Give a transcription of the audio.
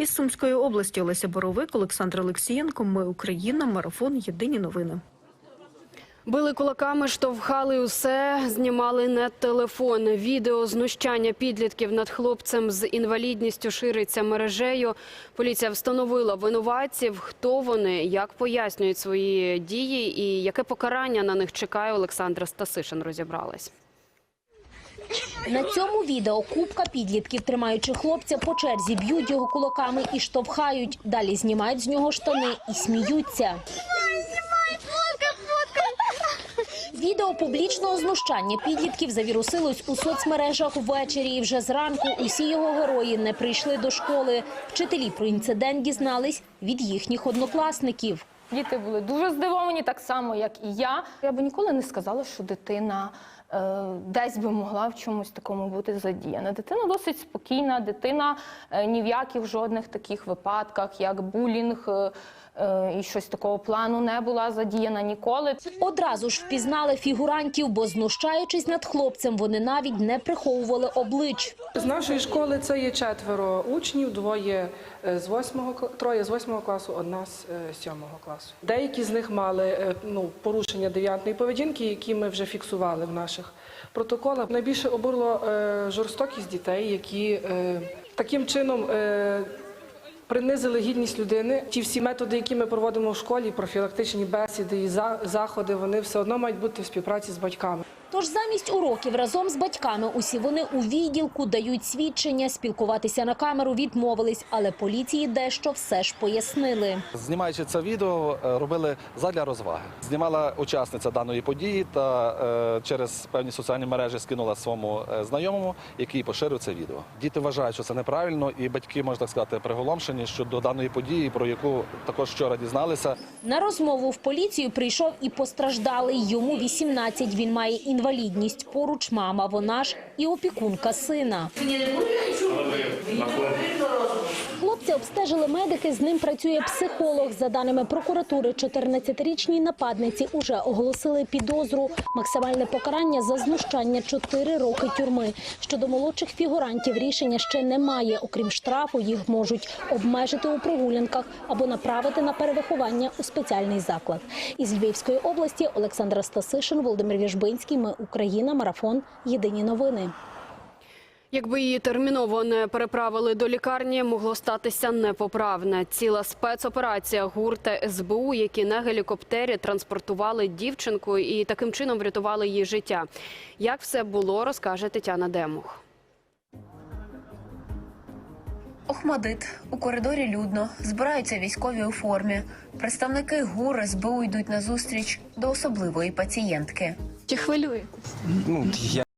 Із Сумської області Олеся Боровик, Олександр Олексієнко. Ми Україна. Марафон. Єдині новини. Били кулаками, штовхали усе, знімали на телефон. Відео знущання підлітків над хлопцем з інвалідністю шириться мережею. Поліція встановила винуватців, хто вони, як пояснюють свої дії і яке покарання на них чекає. Олександра Стасишин розібралась. На цьому відео купка підлітків, тримаючи хлопця по черзі, б'ють його кулаками і штовхають. Далі знімають з нього штани і сміються. Відео публічного знущання підлітків завірусилось у соцмережах ввечері. І вже зранку усі його герої не прийшли до школи. Вчителі про інцидент дізнались від їхніх однокласників. Діти були дуже здивовані, так само, як і я. Я би ніколи не сказала, що дитина е, десь би могла в чомусь такому бути задіяна. Дитина досить спокійна, дитина е, ні в яких жодних таких випадках, як булінг е, е, і щось такого плану не була задіяна ніколи. Одразу ж впізнали фігурантів, бо знущаючись над хлопцем, вони навіть не приховували облич. З нашої школи це є четверо учнів, двоє е, з восьмого троє з восьмого класу, одна з е, сьомого класу. Деякі з них мали е, ну, порушення девіантної поведінки, які ми вже фіксували в наших протоколах. Найбільше обурло жорстокість дітей, які таким чином. Принизили гідність людини. Ті всі методи, які ми проводимо в школі, профілактичні бесіди і заходи, вони все одно мають бути в співпраці з батьками. Тож замість уроків разом з батьками усі вони у відділку дають свідчення, спілкуватися на камеру відмовились, але поліції дещо все ж пояснили. Знімаючи це відео, е, робили задля розваги. Знімала учасниця даної події та е, через певні соціальні мережі скинула своєму е, знайомому, який поширив це відео. Діти вважають, що це неправильно, і батьки, можна так сказати, приголомшені щодо даної події, про яку також вчора дізналися. На розмову в поліцію прийшов і постраждалий. Йому 18, він має інвалідність. Поруч мама, вона ж і опікунка сина. Хлопця обстежили медики, з ним працює психолог. За даними прокуратури, 14-річній нападниці уже оголосили підозру. Максимальне покарання за знущання – 4 роки тюрми. Щодо молодших фігурантів рішення ще немає. Окрім штрафу, їх можуть обмежити у прогулянках або направити на перевиховання у спеціальний заклад. Із Львівської області Олександра Стасишин, Володимир Віжбинський. Ми Україна. Марафон. Єдині новини. Якби її терміново не переправили до лікарні, могло статися непоправне. Ціла спецоперація ГУР та СБУ, які на гелікоптері транспортували дівчинку і таким чином врятували її життя. Як все було, розкаже Тетяна Демух. Охмадит. У коридорі людно. Збираються військові у формі. Представники ГУР СБУ йдуть на зустріч до особливої пацієнтки. Ну, я